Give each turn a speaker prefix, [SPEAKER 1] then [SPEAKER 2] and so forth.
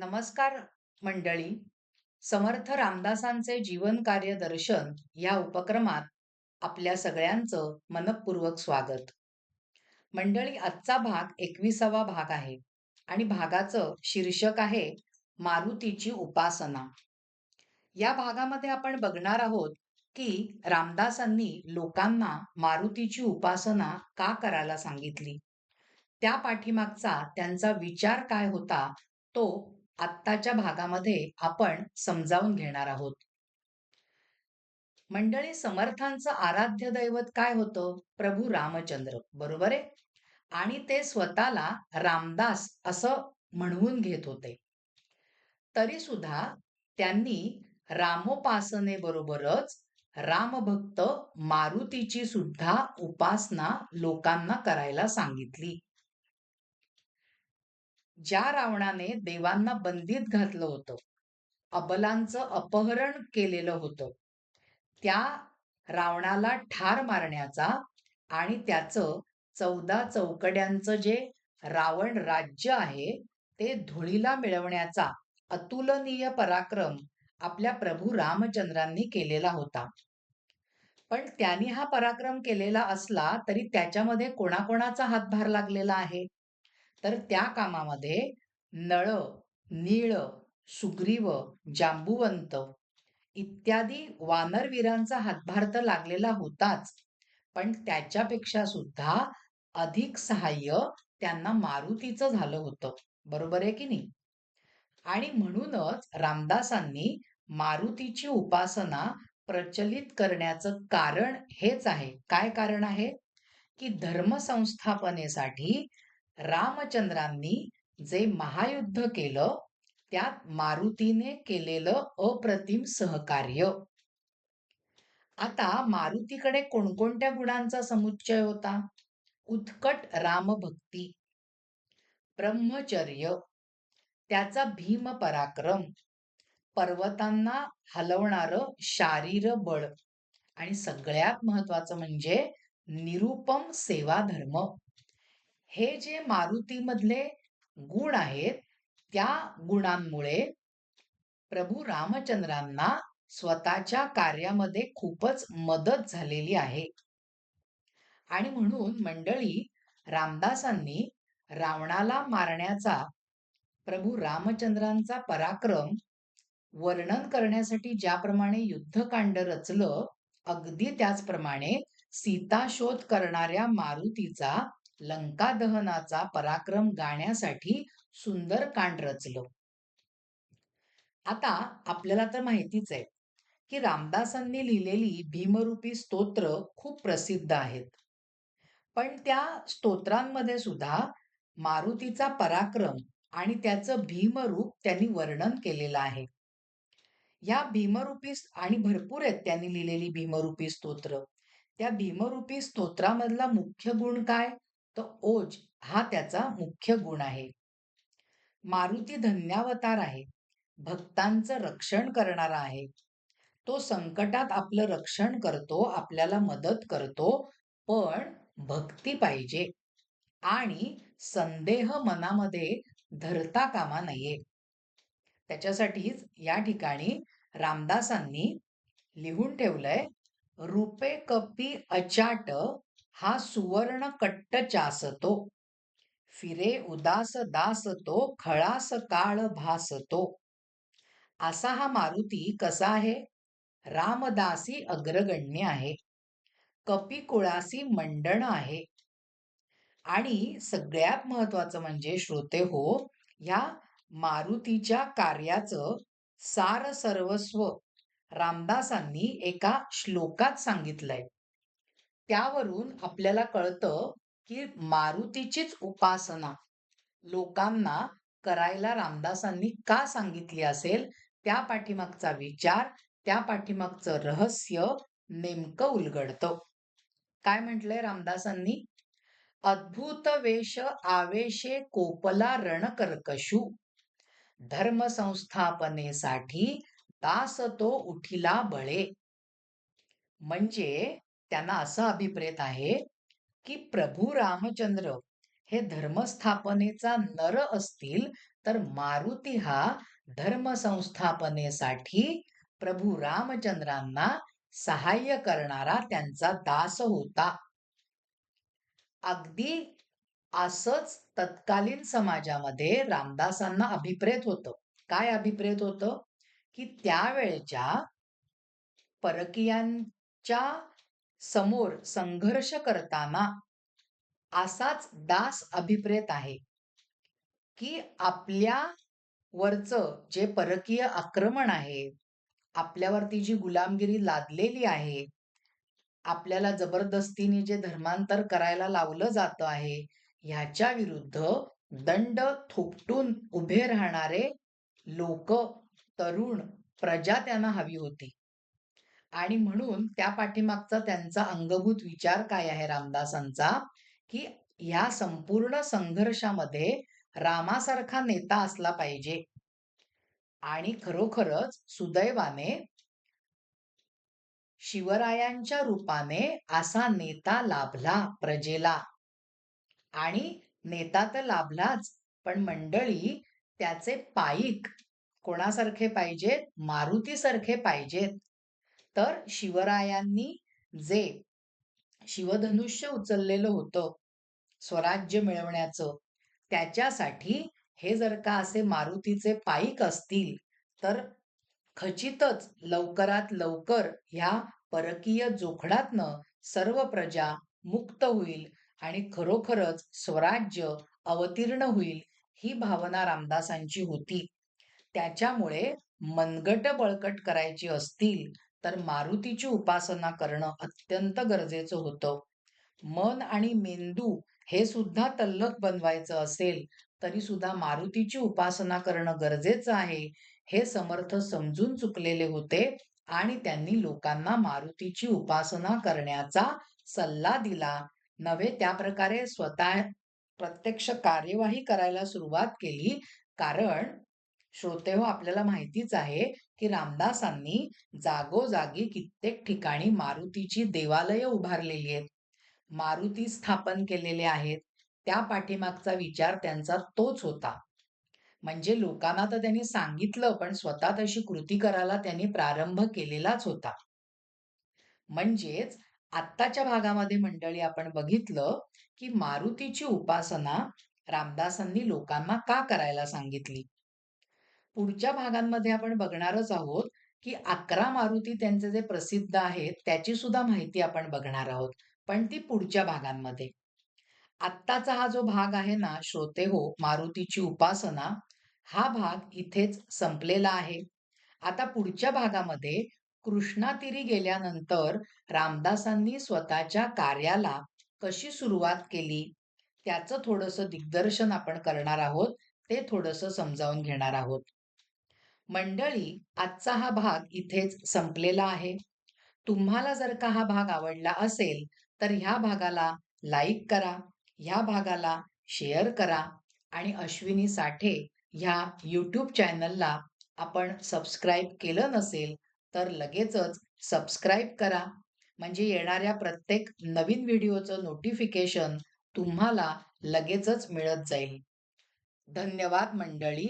[SPEAKER 1] नमस्कार मंडळी. समर्थ रामदासांचे जीवन कार्य दर्शन या उपक्रमात आपल्या सगळ्यांचं मनपूर्वक स्वागत. मंडळी आजचा भाग एकविसावा भाग आहे आणि भागाचं शीर्षक आहे मारुतीची उपासना. या भागामध्ये आपण बघणार आहोत की रामदासांनी लोकांना मारुतीची उपासना का करायला सांगितली? त्या पाठीमागचा त्यांचा विचार काय होता? तो आत्ताच्या भागामध्ये आपण समजावून घेणार आहोत. मंडळी समर्थांचं आराध्य दैवत काय होतं? प्रभू रामचंद्र बरोबर आहे? आणि ते स्वतःला रामदास असं म्हणवून घेत होते. तरी सुद्धा त्यांनी रामोपासनेबरोबरच रामभक्त मारुतीची सुद्धा उपासना लोकांना करायला सांगितली. ज्या रावणाने देवांना बंदीत घातलं होतं अबलांचं अपहरण केलेलं होतं त्या रावणाला ठार मारण्याचा आणि त्याचं चौदा चौकड्यांचं जे रावण राज्य आहे ते धुळीला मिळवण्याचा अतुलनीय पराक्रम आपल्या प्रभू रामचंद्रांनी केलेला होता. पण त्यांनी हा पराक्रम केलेला असला तरी त्याच्यामध्ये कोणाकोणाचा हातभार लागलेला आहे? तर त्या कामामध्ये नळ नीळ सुग्रीव जांबुवंत इत्यादी वानरवीरांचा हातभार तर लागलेला होताच. पण त्याच्यापेक्षा सुद्धा अधिक सहाय्य त्यांना मारुतीचं झालं होतं. बरोबर आहे की नाही? आणि म्हणूनच रामदासांनी मारुतीची उपासना प्रचलित करण्याचं कारण हेच आहे. काय कारण आहे? की धर्मसंस्थापनेसाठी रामचंद्रांनी जे महायुद्ध केलं त्यात मारुतीने केलेलं अप्रतिम सहकार्य. आता मारुतीकडे कोणकोणत्या गुणांचा समुच्चय होता? उत्कट रामभक्ती ब्रह्मचर्य त्याचा भीम पराक्रम पर्वतांना हलवणार शारीर बळ आणि सगळ्यात महत्वाचं म्हणजे निरुपम सेवा धर्म हे जे मारुतीमधले गुण आहेत त्या गुणांमुळे प्रभू रामचंद्रांना स्वतःच्या कार्यामध्ये खूपच मदत झालेली आहे. आणि म्हणून मंडळी रामदासांनी रावणाला मारण्याचा प्रभू रामचंद्रांचा पराक्रम वर्णन करण्यासाठी ज्याप्रमाणे युद्धकांड रचलं अगदी त्याचप्रमाणे सीताशोध करणाऱ्या मारुतीचा लंका दहनाचा पराक्रम गाण्यासाठी सुंदर कांड रचलं. आता आपल्याला तर माहितीच आहे की रामदासांनी लिहिलेली भीमरूपी स्तोत्र खूप प्रसिद्ध आहेत. पण त्या स्तोत्रांमध्ये सुद्धा मारुतीचा पराक्रम आणि त्याचं भीमरूप त्यांनी वर्णन केलेलं आहे. या भीमरूपी आणि भरपूर आहेत त्यांनी लिहिलेली भीमरूपी स्तोत्र. त्या भीमरूपी स्तोत्रामधला मुख्य गुण काय? तर ओज हा त्याचा मुख्य गुण आहे. मारुती धन्यावतार आहे. भक्तांचं रक्षण करणारा आहे. तो संकटात आपलं रक्षण करतो आपल्याला मदत करतो पण भक्ती पाहिजे आणि संदेह मनामध्ये धरता कामा नये. त्याच्यासाठीच या ठिकाणी रामदासांनी लिहून ठेवलंय रुपे कपी अचाट हा सुवर्ण कट्ट चासतो. फिरे उदास दासतो खळास काळ भासतो. असा हा मारुती कसा आहे? रामदासी अग्रगण्य आहे. कपी कुळासी मंडण आहे. आणि सगळ्यात महत्वाचं म्हणजे श्रोते हो या मारुतीच्या कार्याचं सार सर्वस्व रामदासांनी एका श्लोकात सांगितलंय. त्यावरून आपल्याला कळतं की मारुतीचीच उपासना लोकांना करायला रामदासांनी का सांगितली असेल? त्या पाठीमागचा विचार त्या पाठीमागचं रहस्य नेमकं उलगडतं. काय म्हटलंय रामदासांनी? अद्भुत वेश आवेशे कोपला रणकर्कशू धर्म संस्थापनेसाठी दास तो उठिला बळे. म्हणजे त्यांना असं अभिप्रेत आहे की प्रभू रामचंद्र हे धर्मस्थापनेचा नर असतील तर मारुती हा धर्म संस्थापनेसाठी प्रभू रामचंद्रांना सहाय्य करणारा त्यांचा दास होता. अगदी असंच तत्कालीन समाजामध्ये रामदासांना अभिप्रेत होतं. काय अभिप्रेत होतं? की त्यावेळच्या परकीयांच्या समोर संघर्ष करताना असाच दास अभिप्रेत आहे की आपल्या वरचं जे परकीय आक्रमण आहे आपल्यावरती जी गुलामगिरी लादलेली आहे आपल्याला जबरदस्तीने जे धर्मांतर करायला लावलं जात आहे ह्याच्या विरुद्ध दंड थोपटून उभे राहणारे लोक तरुण प्रजा त्यांना हवी होती. आणि म्हणून त्या पाठीमागचा त्यांचा अंगभूत विचार काय आहे रामदासांचा? की ह्या संपूर्ण संघर्षामध्ये रामासारखा नेता असला पाहिजे. आणि खरोखरच सुदैवाने शिवरायांच्या रूपाने असा नेता लाभला प्रजेला. आणि नेता तर लाभलाच पण मंडळी त्याचे पायिक कोणासारखे पाहिजेत? मारुतीसारखे पाहिजेत. तर शिवरायांनी जे शिवधनुष्य उचललेलं होतं स्वराज्य मिळवण्याचं त्याच्यासाठी हे जर का असे मारुतीचे पाईक असतील तर खचितच लवकरात लवकर ह्या परकीय जोखडातनं सर्व प्रजा मुक्त होईल आणि खरोखरच स्वराज्य अवतीर्ण होईल ही भावना रामदासांची होती. त्याच्यामुळे मनगट बळकट करायची असतील तर मारुतीची उपासना करणं अत्यंत गरजेचं होतं. मन आणि मेंदू हे सुद्धा तल्लख बनवायचं असेल तरी सुद्धा मारुतीची उपासना करणं गरजेचं आहे हे समर्थ समजून चुकलेले होते आणि त्यांनी लोकांना मारुतीची उपासना करण्याचा सल्ला दिला. नव्हे त्या प्रकारे स्वतः प्रत्यक्ष कार्यवाही करायला सुरुवात केली. कारण श्रोते हो आपल्याला माहितीच आहे की रामदासांनी जागोजागी कित्येक ठिकाणी मारुतीची देवालय उभारलेली आहेत. मारुती स्थापन केलेले आहेत. त्या पाठीमागचा विचार त्यांचा तोच होता. म्हणजे लोकांना तर त्यांनी सांगितलं पण स्वतः तशी कृती करायला त्यांनी प्रारंभ केलेलाच होता. म्हणजेच आत्ताच्या भागामध्ये मंडळी आपण बघितलं की मारुतीची उपासना रामदासांनी लोकांना का करायला सांगितली? पुढच्या भागांमध्ये आपण बघणारच आहोत की अकरा मारुती त्यांचे जे प्रसिद्ध आहेत त्याची सुद्धा माहिती आपण बघणार आहोत. पण ती पुढच्या भागांमध्ये. आत्ताचा हा जो भाग आहे ना श्रोते हो मारुतीची उपासना हा भाग इथेच संपलेला आहे. आता पुढच्या भागामध्ये कृष्णातीरी गेल्यानंतर रामदासांनी स्वतःच्या कार्याला कशी सुरुवात केली त्याचं थोडंसं दिग्दर्शन आपण करणार आहोत ते थोडस समजावून घेणार आहोत. मंडळी आजचा हा भाग इथेच संपलेला आहे. तुम्हाला जर का हा भाग आवडला असेल तर ह्या भागाला लाईक करा ह्या भागाला शेअर करा आणि अश्विनी साठे ह्या यूट्यूब चॅनलला आपण सबस्क्राईब केलं नसेल तर लगेचच सबस्क्राईब करा. म्हणजे येणाऱ्या प्रत्येक नवीन व्हिडिओचं नोटिफिकेशन तुम्हाला लगेचच मिळत जाईल. धन्यवाद मंडळी.